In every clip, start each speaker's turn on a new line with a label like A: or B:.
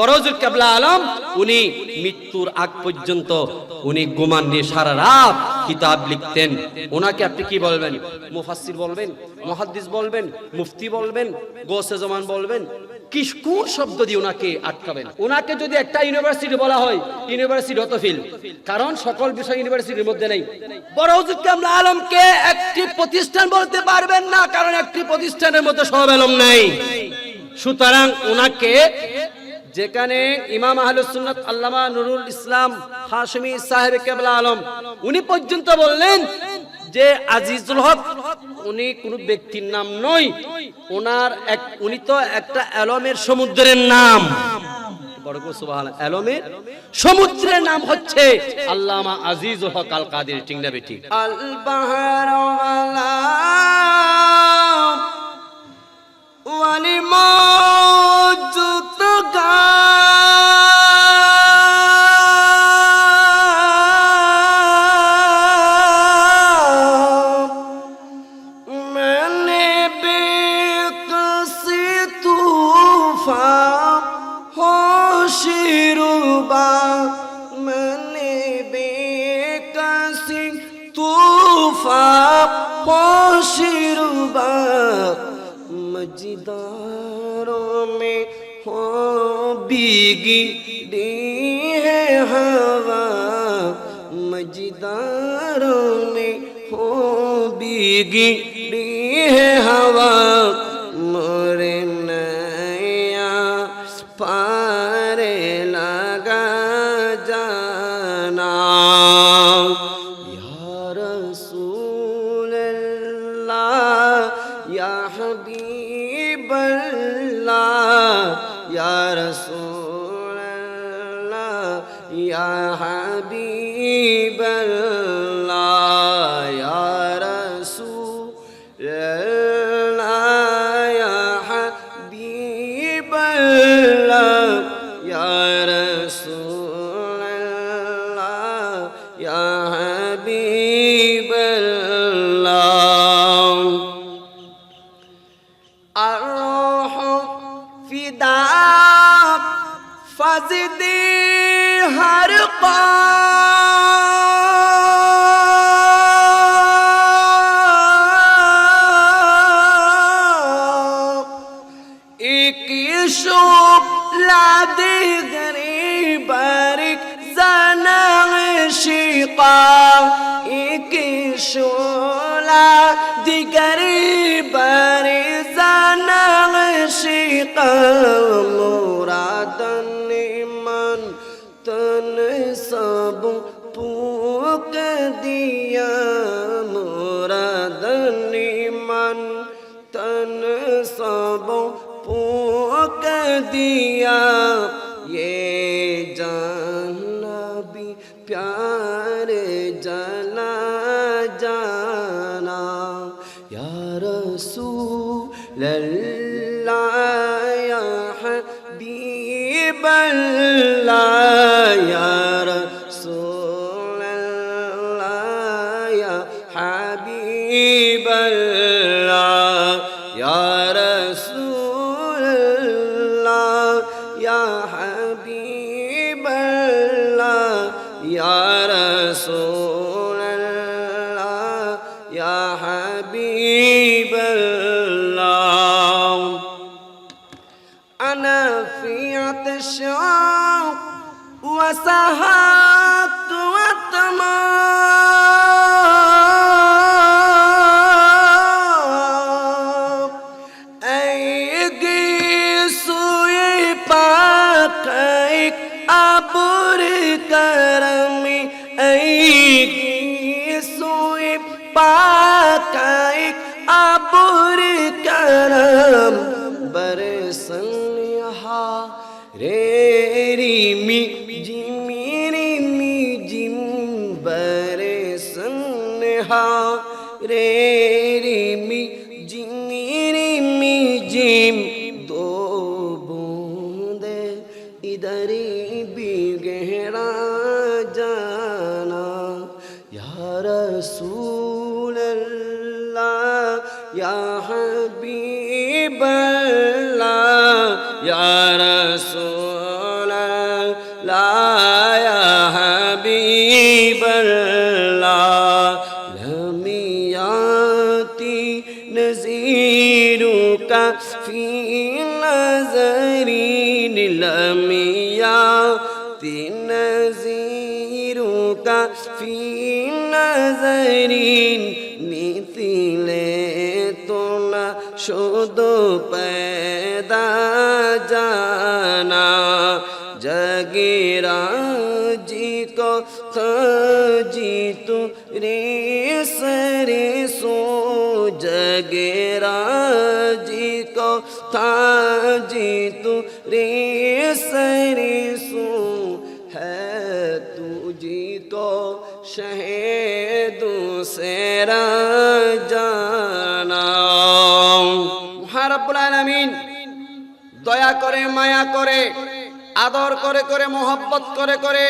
A: বরজুল কেবলা আলম, উনি মৃত্যুর আগ পর্যন্ত উনি গুমান নিয়ে সারা রাত কিতাব লিখতেন। ওনাকে আপনি কি বলবেন? মুফাসসির বলবেন? মুহাদ্দিস বলবেন? মুফতি বলবেন? গোসে জমান বলবেন? কি শব্দ দিয়ে ওনাকে আটকাবেন? ওনাকে যদি একটা ইউনিভার্সিটি বলা হয়, ইউনিভার্সিটি হতো ফিল কারণ সকল বিষয় ইউনিভার্সিটির মধ্যে নেই। বরজুল কেবলা আলমকে একটি প্রতিষ্ঠান বলতে পারবেন না, কারণ একটি প্রতিষ্ঠানের মধ্যে সব আলম নাই। সুতরাং ওনাকে যেখানে ইমাম আহলুস সুন্নাত আল্লামা নুরুল ইসলাম হাশমি সাহেব কেবলা আলম, উনি পর্যন্ত বললেন যে আজিজুল হক উনি কোন ব্যক্তির নাম নয়, ওনার এক, উনি তো একটা অ্যালমের সমুদ্রের নাম। সমুদ্রের নাম হচ্ছে আল্লামা আজিজুল হক আল কাদের টিংনা বেটি আল বাহার شوق لعدي غريب بارك زنا عشقا إيكي شولا دي غريب بارك زنا عشقا مرادا لمن تنسب پوک دیا مرادا لمن تنسب دیا یہ جانا بھی پیار جلا جانا یا رسول اللہ یا حبیب اللہ یا رسول اللہ یا حبیب اللہ عطشان وسهات রে নাজরিন মিথিলে তোলা শুধু পেদা জানা। জগিরা জি কো খি তু রে সরে সো জগেরা জি কো খি তু রে সরে सेरा জানা মহারাব্বুল আলামিন। দয়া করে, মায়া করে, আদর করে করে, মোহব্বত করে করে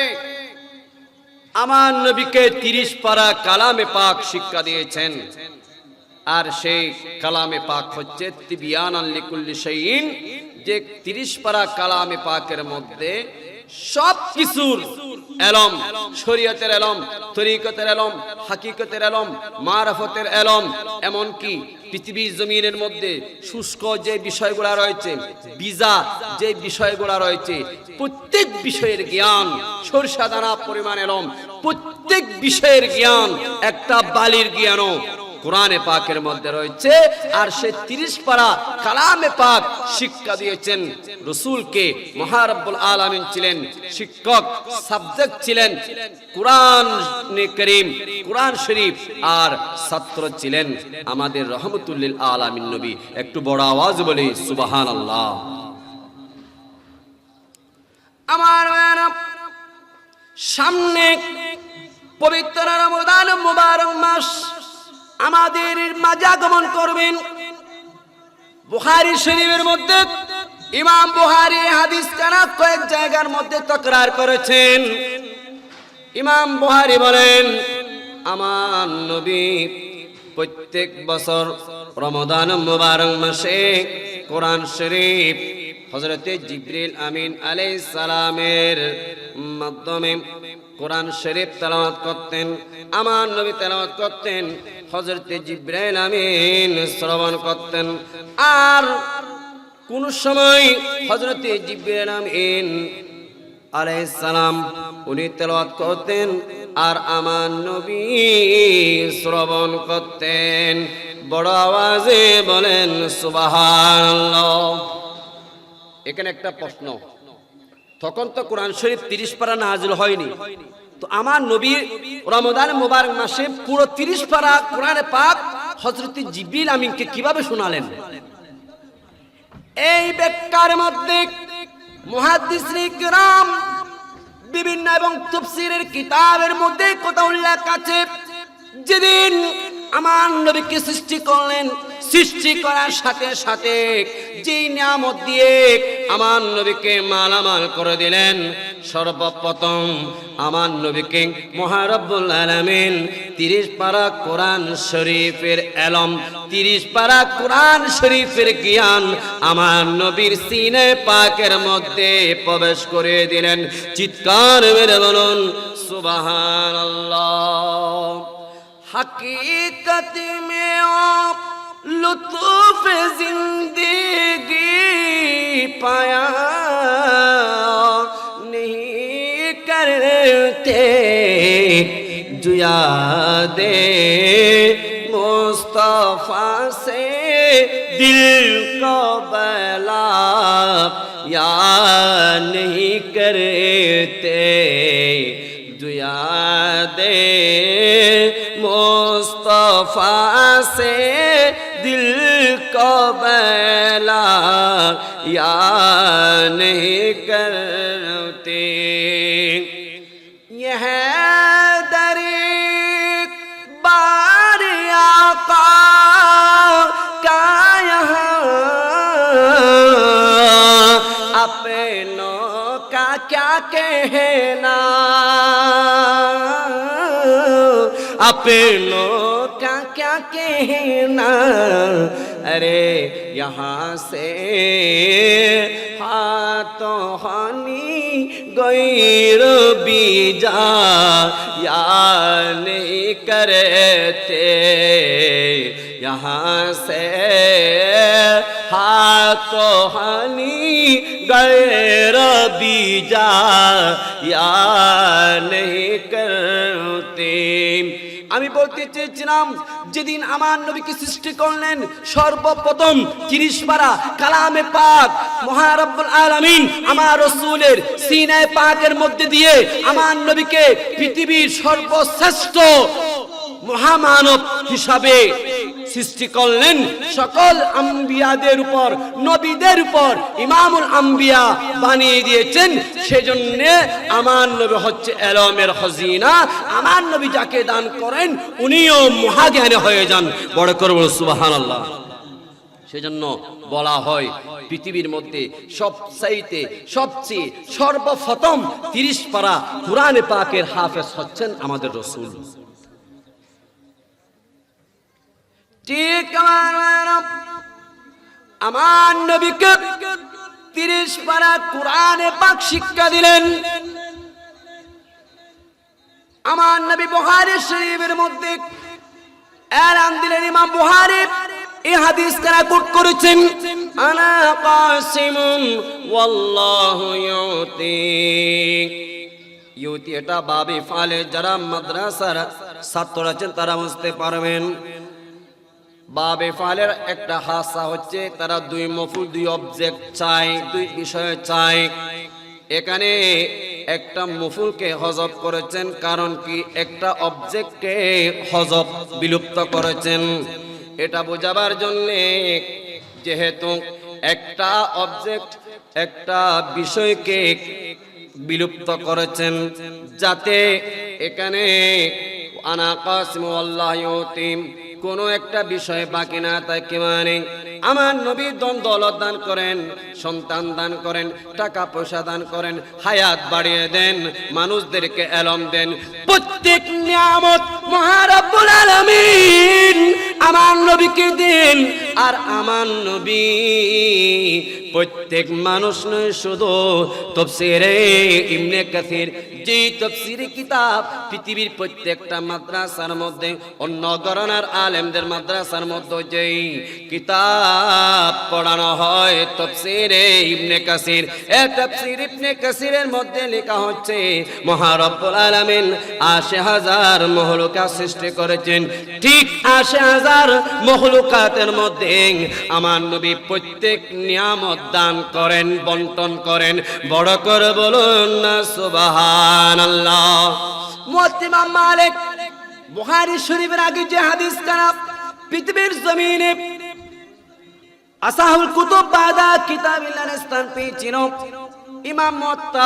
A: আমার নবীকে তিরিশ পারা কালামে পাক শিক্ষা দিয়েছেন। আর সেই কালামে পাক হচ্ছে তিবিয়ান আল্লিকুল্লি সেইন যে তিরিশ পারা কালামে পাকের মধ্যে সব কিছুর এলম, শরীয়তের এলম, তরিকতের এলম, হাকিকতের এলম, মারফতের এলম, এমনকি পৃথিবীর জমিনের মধ্যে শুষ্ক যে বিষয়গুলো রয়েছে, বিজা যে বিষয়গুলো রয়েছে, প্রত্যেক বিষয়ের জ্ঞান, সরষা দানা পরিমাণ এলম, প্রত্যেক বিষয়ের জ্ঞান একটা বালির জ্ঞানও কোরআনে পাকের মধ্যে রয়েছে, আর সে তিরিশ পারা কালামে পাক শিক্ষা দিয়েছেন। রসুলকে মহারব্বুল আলামিন ছিলেন, শিক্ষক, সাবজেক্ট ছিলেন, কোরআন করিম, কোরআন শরীফ, আর ছাত্র ছিলেন আমাদের রহমতুল্লিল আলামিন নবী। একটু বড় আওয়াজ বলি সুবাহান আল্লাহ আমার সামনে পবিত্র রমদান মুবারক মাস আমাদের মাঝে আগমন করবেন। বুহারি শরীফের মধ্যে, ইমাম বুহারি হাদিস কানা কয়েক জায়গার মধ্যে তকরার করেছেন। ইমাম বুহারি বলেন, আমার নবী প্রত্যেক বছর রমদান মুবারক মাসে কোরআন শরীফ হজরতে জিবরিল আমিন আলাই সালামের মাধ্যমে কোরআন শরীফ তেলাওয়াত করতেন, আমার নবী তেলাওয়াত করতেন হজরতে জিব্রাইল আমিন শ্রবণ করতেন। আর কোন সময় হজরতে জিব্রাইল আমিন আলাইসালাম উনি তেলাওয়াত করতেন আর আমার নবী শ্রবণ করতেন। বড় আওয়াজে বলেন, সুবহানাল্লাহ। এখানে একটা প্রশ্ন। তখন তো কোরআন শরীফ তিরিশ পারা নাজিল হয়নি। তো আমার নবী রমদান মোবারক মাসে পুরো তিরিশ পারা কোরআনে পাক হজরত জিবিল আমিনকে কীভাবে শোনালেন? এই ব্যাখ্যার মধ্যে মুহাদ্দিস কিরাম বিভিন্ন এবং তফসিরের কিতাবের মধ্যে কথা উল্লেখ আছে। যেদিন আমার নবীকে সৃষ্টি করলেন সৃষ্টি করার সাথে সাথে যেই নিয়ামত দিয়ে আমার নবীকে মালামাল করে দিলেন, সর্বপ্রথম আমার নবীকে মহারব্বুল আলমিন তিরিশ পারা কোরআন শরীফের এলম, তিরিশ পারা কোরআন শরীফের জ্ঞান আমার নবীর সিনে পাকের মধ্যে প্রবেশ করে দিলেন। চিৎকার মেরে বলুন সুবাহ হাকিকত মে আপ लुत्फ जिंदगी पाया नहीं करते जुया दे मुस्तफा से दिल को बला پھیلا یا نہیں کرتے۔ یہ ہے دری بار آقا کا یہاں۔ اپنوں کا کیا کہنا؟ اپنوں کا کیا کہنا؟ کرے یہاں سے ہاتھوں ہانی گئی روبی جا، یا نہیں کرتے یہاں سے ہاتھوں ہانی گئے روبی جا، یا نہیں বলতে চেয়েছিলাম, যেদিন আমার নবীকে সৃষ্টি করলেন সর্বপ্রথম তিরিশ পারা কালামে পাক, মহারব্বুল আলমিন আমার রসুলের সিনায় পাকের মধ্যে দিয়ে আমার নবীকে পৃথিবীর সর্বশ্রেষ্ঠ মহামানব হিসাবে সৃষ্টি করলেন সকল আম্বিয়াদের উপর, নবীদের উপর, ইমামুল আম্বিয়া বানিয়ে দিয়েছেন। সেজন্য আমার নবী হচ্ছে এলমের হজিনা আমার নবী যাকে দান করেন, উনিও মহাজ্ঞানী হয়ে যান। বড় করব সুবাহান আল্লাহ সেজন্য বলা হয়, পৃথিবীর মধ্যে সবচাইতে সবচেয়ে সর্বপ্রথম তিরিশ পারা কোরআনে পাকের হাফেজ হচ্ছেন আমাদের রসুল। ঠিক আমার আমার নবীকে তিরিশ পারা কোরআনে পাক শিক্ষা দিলেন। আমার নবী বুহারি শরীফের মধ্যে এলান দিলেন ইমাম বুহারি এই হাদিস কারা কোট করেছেন, আনা কাসিমুন ওয়াল্লাহু ইউতি। ইউতি এটা বাবে ফালে যারা মাদ্রাসার ছাত্র আছেন তারা বুঝতে পারবেন। বাবে ফালের একটা হাসা হচ্ছে, তারা দুই মফুল দুই অবজেক্ট চায়, দুই বিষয় চায়। এখানে একটা মফুলকে হজব করেছেন, কারণ কি একটা অবজেক্টকে হজব বিলুপ্ত করেছেন। এটা বোঝাবার জন্যে যেহেতু একটা অবজেক্ট একটা বিষয়কে বিলুপ্ত করেছেন, যাতে এখানে আনা কাসিম আল্লাহ কোনো একটা বিষয় বাকি না থাকে মানে আমার নবী দ্বন্দ্ব দান করেন, সন্তান দান করেন, টাকা পয়সা দান করেন, হায়াত বাড়িয়ে দেন, মানুষদেরকে এলম দেন। প্রত্যেক নিয়ামত মহারাব্বুল আলামিন আমার নবীকে দেন। আর আমার নবী প্রত্যেক মানুষ নয়, শুধু তফসিরে ইবনে কাসির। যে তফসিরে কিতাব পৃথিবীর প্রত্যেকটা মাদ্রাসার মধ্যে, অন্য গণনার আলেমদের মাদ্রাসার মধ্যে যেই কিতাব পড়ানো হয় তফসিরে ইবনে কাসির। এ তফসির ইবনে কাসিরের মধ্যে লেখা হচ্ছে, মহারব্বুল আলামিন আশি হাজার মহলুকা সৃষ্টি করেছেন। ঠিক আশি হাজার মহলুকাতের মধ্যে আমার নবী প্রত্যেক নিয়ামত দান করেন, বন্টন করেন। বড় করে বলুন না সুবাহান আল্লাহ মালিক, বুখারী শরীফের আগে যে হাদিস খারাপ, পৃথিবীর জমিনে আসাহুল কুতুব বাদা পেয়েছিল ইমাম মত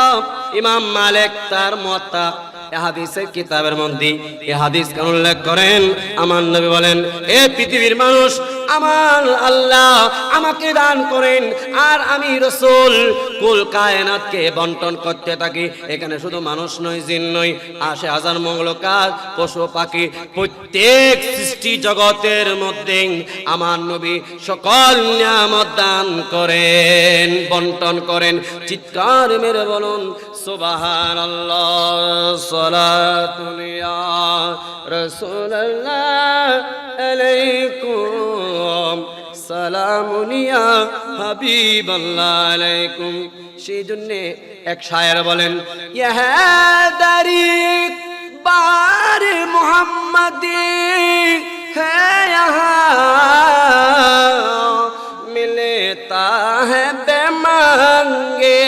A: ইমাম মালিক তার মুয়াত্তা এ হাদিসের কিতাবের মধ্যে এ হাদিস কেন উল্লেখ করেন? আমার নবী বলেন, এ পৃথিবীর মানুষ, আমার আল্লাহ আমাকে দান করেন, আর আমি রসুল। কুল কায়নাতকে বন্টন করতে থাকি। এখানে শুধু মানুষ নয়, জিন নয় আশে হাজার মঙ্গলকার, পশু পাখি, প্রত্যেক সৃষ্টি জগতের মধ্যে আমার নবী সকল নিয়ামত দান করেন, বন্টন করেন। চিৎকার মেরে বলুন সেই জন্যে এক শায়ের বলেন বার মোহাম্মদি হ্যাঁ মিলতা হ্যাঁ বেমাঙ্গে।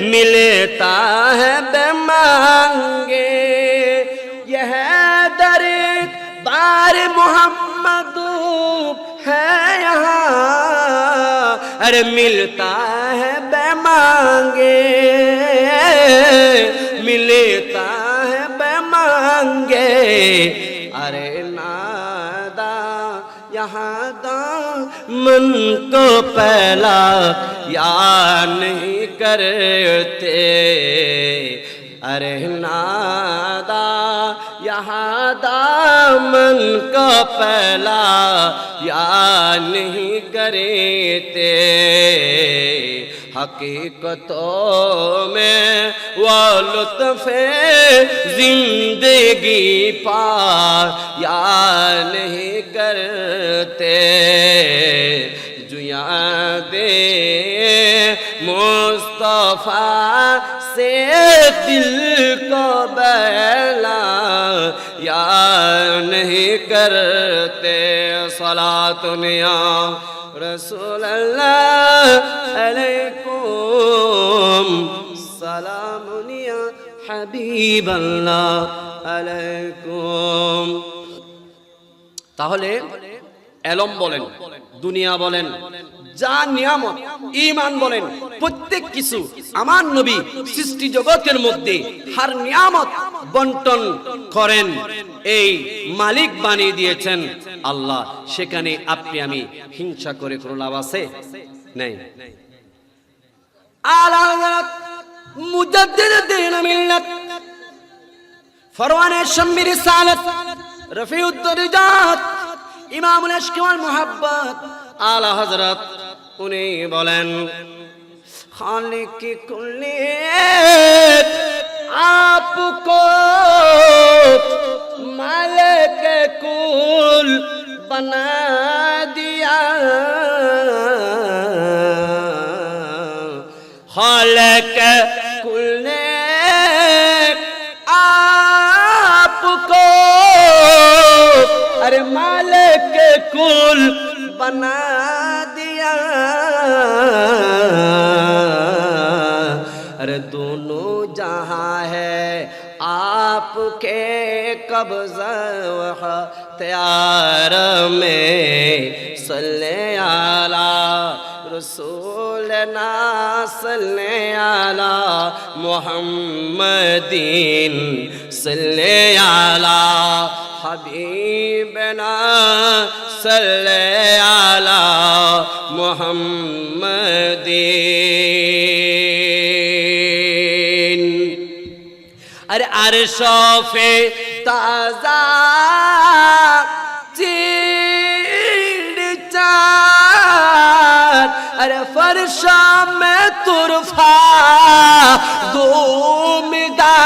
A: ملتا ہے بے مانگے۔ یہ در بار محمد ہے یہاں۔ ارے ملتا ہے بے مانگے۔ ملتا ہے بے مانگے۔ मन को पहला या नहीं करते अरे नादा यहाँ दामन को पहला या नहीं करते حقیقتوں میں وہ لطف زندگی پا یا نہیں کرتے جو یاد مصطفیٰ سے دل کو بیلا یا نہیں کرتے صلاة نیا رسول اللہ علیکم তাহলে এলম বলেন, দুনিয়া বলেন, যা নিয়ামত ইমান বলেন, প্রত্যেক কিছু আমার নবী সৃষ্টি জগতের মধ্যে হার নিয়ামত বন্টন করেন। এই মালিক বানিয়ে দিয়েছেন আল্লাহ। সেখানে আপনি, আমি হিংসা করে কোনো লাভ আছে? নেই। আলা মুজাদ্দিদ দ্বীন মিল্লাত। ফরওয়ানে শাম্মি রিসালাত রফিউদ দরজাত ইমামুল ইশক ওয়াল মুহাব্বত, আলা হযরত উনি বলেন, খালিক কুল্লিত আপকো কুল বানা بنا دیا۔ ارے دونوں جہاں ہے، آپ کے قبض و تیار میں۔ صلی اللہ رسول نا، صلی اللہ محمدین۔ صلی اللہ حبیبنا، صلی اللہ محمد আর আর শফে তাজা আরে ফরশা মে তুরফা দুমিদার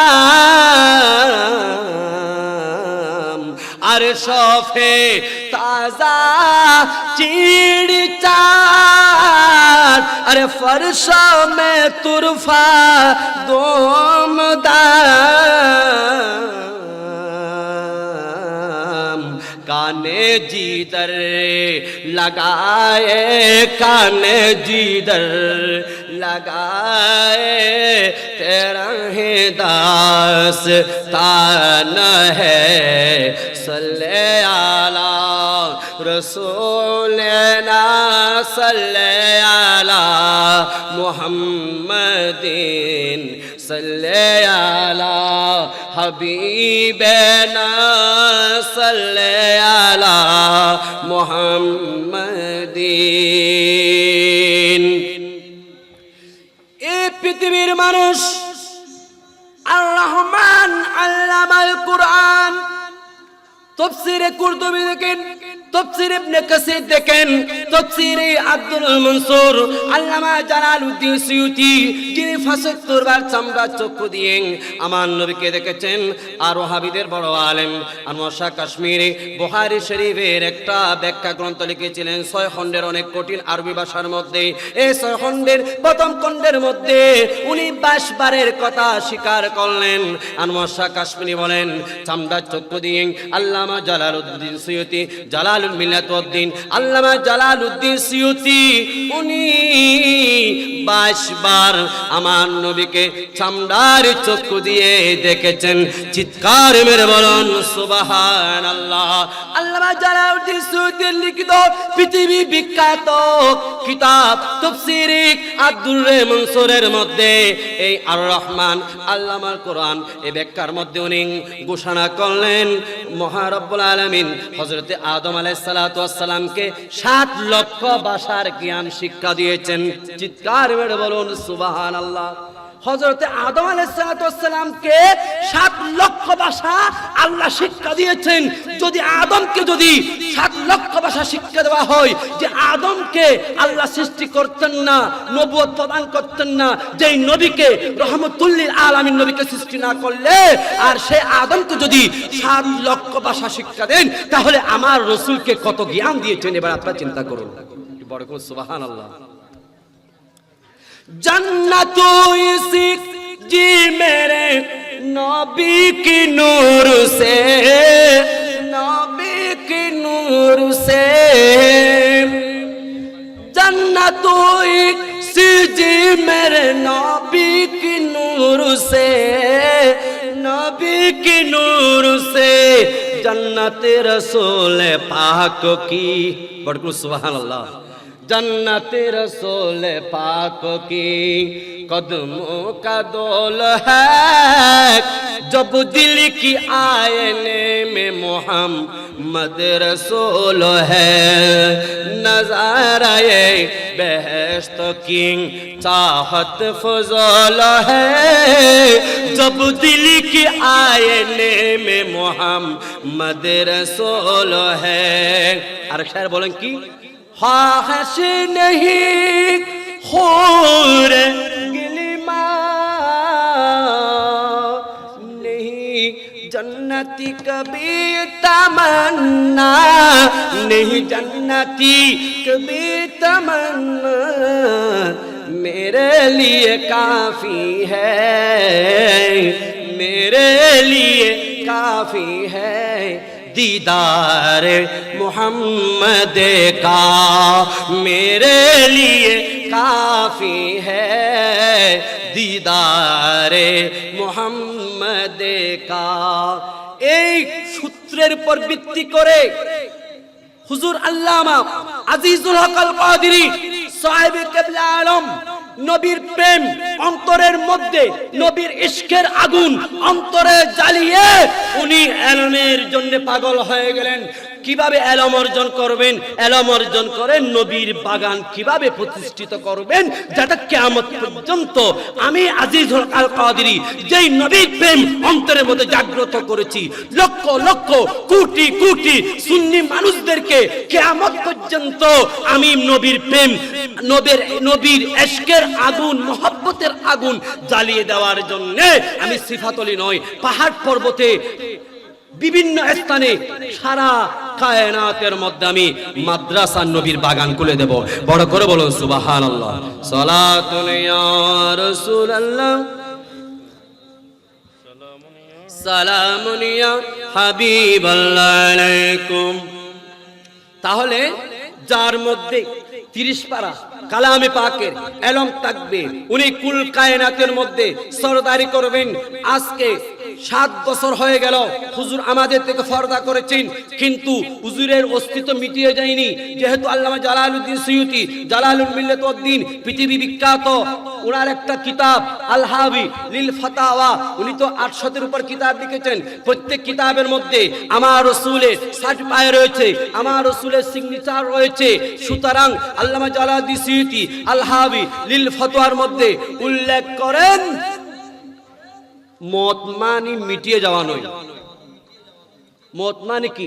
A: আমার تازہ چیڑ چار ارے فرش میں ترفا، دوم دام۔ کانے جیدر لگائے، کانے جیدر لگائے۔ تیرا ہے داستان ہے صلی علی رسولنا صلی علی محمد صلی علی حبیبنا صلی علی محمد এ পৃথিবীর মানুষ আর রহমান আল্লামাল কোরআন তফসিরে কুরতুবি দেখেন, তফসির ইবনে কাসির দেখেন, তফসিরে আব্দুল মনসুর, আল্লামা জালালউদ্দিন সিউতি যিনি ফাসত্তর বার চামড়া চক্ষু দিয়ে আমার নবীকে দেখেছেন। আর ওহাবিদের বড় আলেম আনোয়ার শাহ কাশ্মীরে বুখারী শরীফের একটা ব্যাখ্যা গ্রন্থ লিখেছিলেন, ছয় খণ্ডের অনেক কঠিন আরবি ভাষার মধ্যে। এই ছয় খণ্ডের প্রথম খণ্ডের মধ্যে উনি বাইশ বারের কথা স্বীকার করলেন। আনোয়ার শাহ কাশ্মীরি বলেন চামড়া চক্ষু দিয়ে আল্লামা জালালউদ্দিন সিয়ুতি জালালুল মিলাতুদ্দিন আল্লামা জালালউদ্দিন সিয়ুতি, উনি বাইশ বার আমার নবীকে চামড়ার চক্ষু দিয়ে দেখেছেন। চিৎকার মেরে বলুন সুবাহান আল্লাহ আল্লামা জালালউদ্দিন সিয়ুতির লিখিত পৃথিবী বিখ্যাত কিতাব তফসিরি আব্দুর রে মনসুরের মধ্যে। এই আর রহমান আল্লামার কোরআন এই ব্যাখ্যার মধ্যে উনি ঘোষণা করলেন মহারব্বুল আলমিন হজরতে আদম আলাইসালামকে সাত লক্ষ বাসার জ্ঞান শিক্ষা দিয়েছেন। চিৎকার মেরে বলুন সুবাহান আল্লাহ হজরতে আদম আলাইসালামকে সাত লক্ষ ভাষা আল্লাহ শিক্ষা দিয়েছেন। যদি আদমকে যদি সাত লক্ষ ভাষা শিক্ষা দেওয়া হয় যে আদমকে আল্লাহ সৃষ্টি করতেন না নবুয়ত প্রদান করতেন না, যেই নবীকে রহমতুল্লিল আলামিন নবীকে সৃষ্টি না করলে, আর সে আদমকে যদি সাত লক্ষ ভাষা শিক্ষা দেন, তাহলে আমার রসুলকে কত জ্ঞান দিয়েছেন? এবার আপনারা চিন্তা করুন। বড় করে সুবাহান আল্লাহ জন্নতু ইসি জি মেরে নবী কি নূর সে, নবী কি নূর সে। জন্নতু ইসি জি মেরে নবী কি নূর সে, নবী কি নূর সে। জন্নত রসুল পাক কি? বড় সুবহানাল্লাহ। جنت رسول پاک کی قدموں کا دول ہے جب دل کی آئینے میں محمد رسول ہے نظارہ بہشت کی چاہت فضول ہے جب دل کی آئینے میں محمد رسول ہے ارشار بولیں کی خواہش نہیں خور گلما نہیں جنتی کبھی تمنا نہیں جنتی کبھی تمنا میرے لیے کافی ہے میرے لیے کافی ہے دیدار محمد کا میرے لیے کافی ہے دیدار محمد کا এই সূত্রের উপর ভিত্তি করে হুজুর আল্লামা আজিজুল হকাল আল কাদিরি সাহেব কেবলা আলম নবীর প্রেম অন্তরের মধ্যে, নবীর ইশকের আগুন অন্তরে জ্বালিয়ে উনি এলমের জন্য পাগল হয়ে গেলেন। কীভাবে এলম অর্জন করবেন? এলম অর্জন করে নবীর বাগান কীভাবে প্রতিষ্ঠিত করবেন? যেটা কেমন পর্যন্ত আমি আজিজ আল যেই নবীর প্রেম অন্তরের মধ্যে জাগ্রত করেছি, লক্ষ লক্ষ কোটি কোটি সুন্নি মানুষদেরকে কেমন পর্যন্ত আমি নবীর প্রেম, নবীর নবীর এশকের আগুন, মহব্বতের আগুন জ্বালিয়ে দেওয়ার জন্য আমি সিফাতলি নয়, পাহাড় পর্বতে বিভিন্ন স্থানে সারা কায়নাতের মধ্যে আমি মাদ্রাসা নবীর বাগান খুলে দেব। বড় করে বলুন সুবাহান আল্লাহ তাহলে যার মধ্যে তিরিশ পারা কালামে পাকের এলম থাকবে, উনি কুল কায়নাতের মধ্যে সরদারি করবেন। আজকে সাত বছর হয়ে গেল। হুজুর আমাদের থেকে ফর্দা করেছেন। কিন্তু হুজুরের অস্তিত্ব মিটিয়ে যায়নি। যেহেতু আল্লামা জালালউদ্দিন সৈয়দি, জালালুল মিল্লাত উদ্দিন পৃথিবী বিখ্যাত। ওনার একটা কিতাব আল হাবি লিল ফাতাওয়া, উনি তো আটশতের উপর কিতাব লিখেছেন। প্রত্যেক কিতাবের মধ্যে আমার রসুলের সার্টিফাই রয়েছে, আমার রসুলের সিগনেচার রয়েছে। সুতরাং আল্লামা জালালউদ্দিন সৈয়দি আল হাবি লিল ফতোয়ার মধ্যে উল্লেখ করেন মত মানি মিটিয়ে যাওয়া নয়। মত মানে কি?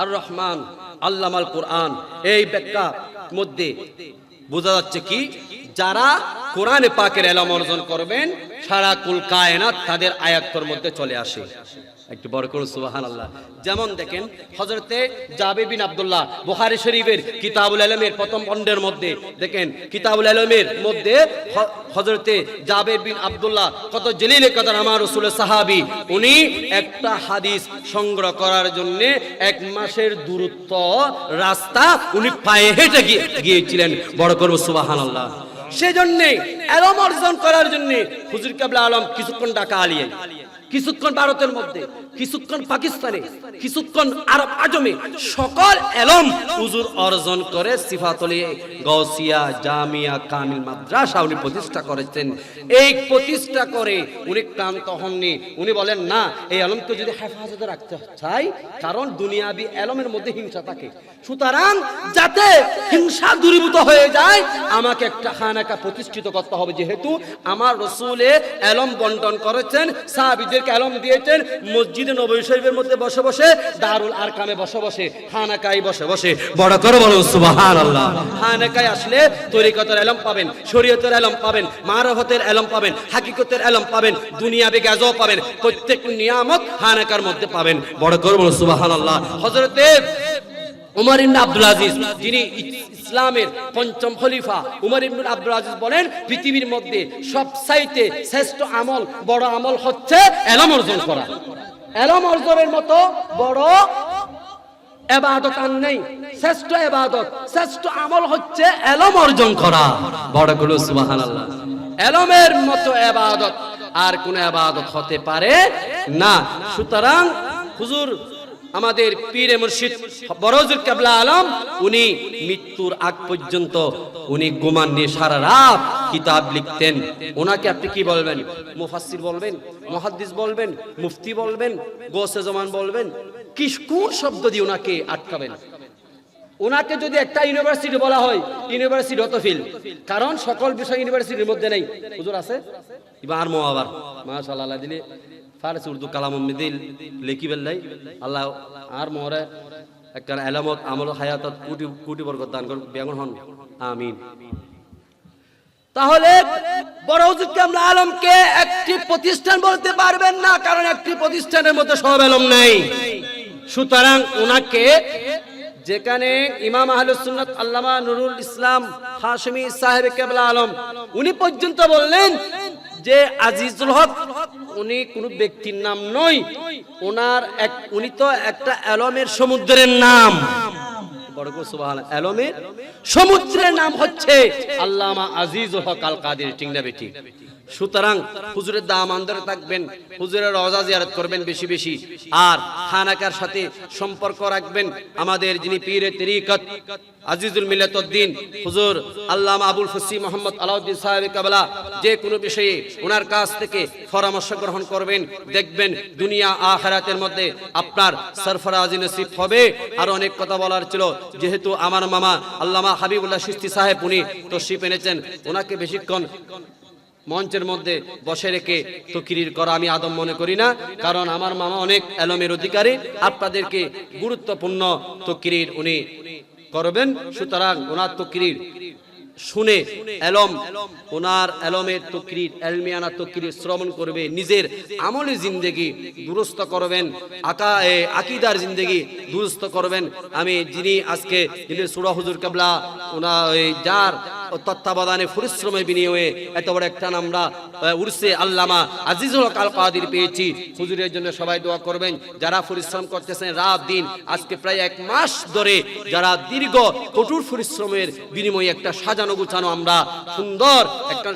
A: আর রহমান আল্লামাল কোরআন। এই ব্যাখ্যা মধ্যে বোঝা যাচ্ছে কি, যারা কোরআনে পাকের এলাম অর্জন করবেন, সারা কুল কায়নাত তাদের আয়াত্তর মধ্যে চলে আসে। একটু বড় করুন সুবাহান আল্লাহ যেমন দেখেন হজরতে জাবে বিন আব্দুল্লাহ, বুখারী শরীফের কিতাবুল আলমের প্রথম খণ্ডের মধ্যে, দেখেন, কিতাবুল আলমের মধ্যে হজরতে জাবের বিন আব্দুল্লাহ কত জলিলে কদর আমার রসুলের সাহাবি, উনি একটা হাদিস সংগ্রহ করার জন্য এক মাসের দূরত্ব রাস্তা উনি পায়ে হেঁটে গিয়ে- গিয়েছিলেন। বড় করব সুবাহান আল্লাহ সেজন্যে এলম অর্জন করার জন্য হুজুর কাবলা আলম কিছুক্ষণ ডাকা আলিয়ে কিছুক্ষণ ভারতের মধ্যে কিছুক্ষণ পাকিস্তানে কিছুক্ষণ আরব আজমে সকল এলম হুজুর অর্জন করে সিফাতলি গৌসিয়া জামিয়া কামিল মাদ্রাসা উনি প্রতিষ্ঠা করেছেন। এই প্রতিষ্ঠা করে উনি ক্লান্ত হননি। উনি বলেন, না, এই এলমকে যদি হেফাজতে রাখতে চাই, কারণ দুনিয়াবি এলমের মধ্যে হিংসা থাকে। সুতরাং যাতে হিংসা দূরীভূত হয়ে যায়, আমাকে একটা খানাকা প্রতিষ্ঠিত করতে হবে। যেহেতু আমার রসুলে এলম বন্টন করেছেন, সাহাবিদেরকে এলম দিয়েছেন, মসজিদে নবী শরীফের মধ্যে বসে বসে দারুল আরকামে বসে বসে খানাকায় বসে বসে। বড় করে বলো সুবাহান আল্লাহ খানাকায় আসলে তরিকতের এলম পাবেন, শরীয়তের এলম পাবেন, মারফতের এলম পাবেন, হাকিকতের এলম পাবেন দুনিয়াবি গাজও পাবেন, প্রত্যেক নিয়ামত খানাকার মধ্যে পাবেন। বড় করে বলো সুবাহান আল্লাহ হজরতে উমর ইবনে আব্দুল আজিজ, যিনি ইসলামের পঞ্চম খলিফা, উমর ইবনে আব্দুল আজিজ বলেন, পৃথিবীর মধ্যে সবচাইতে শ্রেষ্ঠ আমল, বড় আমল হচ্ছে এলম অর্জন করা। এলম অর্জনের মতো বড় এবাদত আর নেই। শ্রেষ্ঠ এবাদত, শ্রেষ্ঠ আমল হচ্ছে এলম অর্জন করা। বড়গুলো সুবহানাল্লাহ। এলমের মতো এবাদত আর কোন এবাদত হতে পারে না। সুতরাং হুজুর আমাদের পীরে মুর্শিদ বরজুর কেবলা আলম, উনি মৃত্যুর আগ পর্যন্ত উনি গোমান নিয়ে সারা রাত কিতাব লিখতেন। ওনাকে আপনি কি বলবেন? মুফাসসির বলবেন? মুহাদ্দিস বলবেন? মুফতি বলবেন? গোসে জমান বলবেন? কি কোন শব্দ দিয়ে ওনাকে আটকাবেন? ওনাকে যদি একটা ইউনিভার্সিটি বলা হয়, ইউনিভার্সিটি অত ফিল। কারণ সকল বিষয় ইউনিভার্সিটির মধ্যে নেই। হুজুর আছে? এবার মো আবার, মাশাআল্লাহ দিলে। ফারসি উর্দু কালাম মিদিল লেখি আল্লাহ আর মোহরে একটা এলামত, আমল হায়াতত কোটি কোটি বরকত দান করুন বেগন হন। আমিন। তাহলে বড় হুজুর কামলা আলমকে একটি প্রতিষ্ঠান বলতে পারবেন না, কারণ একটি প্রতিষ্ঠানের মধ্যে সব আলম নাই। সুতরাং ওনাকে যেখানে ইমাম আহলুস সুন্নাত আল্লামা নুরুল ইসলাম হাশমি সাহেব কেবলা আলম, উনি পর্যন্ত বললেন যে আজিজুল হক উনি কোন ব্যক্তির নাম নয়, ওনার এক, উনি তো একটা অ্যালমের সমুদ্রের নাম। সমুদ্রের নাম হচ্ছে আল্লামা আজিজুল হক আল কাদের ঠিক বেটি সুতরাং হুজুরের দাম আন্দরে থাকবেন, হুজুরের রজা জিয়ারত করবেন বেশি বেশি। আর খানাকার সাথে সম্পর্ক রাখবেন আমাদের যিনি পীরে তরিকত আজিজুল মিল্লাতুদ্দিন হুজুর আল্লামা আবুল ফসি মোহাম্মদ আলাউদ্দিন সাহেব কাবলা, যে কোনো বিষয়ে ওনার কাছ থেকে পরামর্শ গ্রহণ করবেন, দেখবেন দুনিয়া আখেরাতের মধ্যে আপনার সরফরাজি নসিব হবে। আর অনেক কথা বলার ছিল, যেহেতু আমার মামা আল্লামা হাবিবুল্লাহ সিস্তি সাহেব উনি তশরিফ এনেছেন, ওনাকে বেশিক্ষণ মঞ্চের মধ্যে বসে রেখে তকিরির করা আমি আদম মনে করি না। কারণ আমার মামা অনেক এলমের অধিকারী। আপনাদেরকে গুরুত্বপূর্ণ তকিরির উনি করবেন। সুতরাং ওনার তকিরির শুনে এলম, ওনার এলমের তকরির, এলমিয়ানা তকরির শ্রবণ করবে, নিজের আমলি জিন্দেগি দুরস্ত করবেন, আকা আকিদার জিন্দেগি দুরস্ত করবেন। আমি যিনি আজকে যিনি সুরা হুজুর কাবলা ওনার যার তত্ত্বাবধানে পরিশ্রমের বিনিয়োগে এত বড় একটা আমরা উর্সে আল্লামা আজিজুল কাল কাদির পেয়েছি। হুজুরের জন্য সবাই দোয়া করবেন, যারা পরিশ্রম করতেছেন রাত দিন, আজকে প্রায় এক মাস ধরে যারা দীর্ঘ, কঠোর পরিশ্রমের বিনিময়ে একটা সাজানো গুছানো আমরা সুন্দর একটা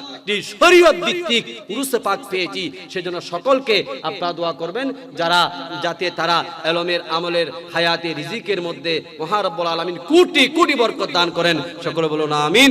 A: শরীয়ত ভিত্তিক উরুসে পাক পেয়েছি, সেজন্য সকলকে আপনারা দোয়া করবেন, যারা যাতে তারা এলমের আমলের হায়াতে রিজিকের মধ্যে মহারব্বুল আলামিন কোটি কোটি বরকত দান করেন, সকলে বলুন আমিন।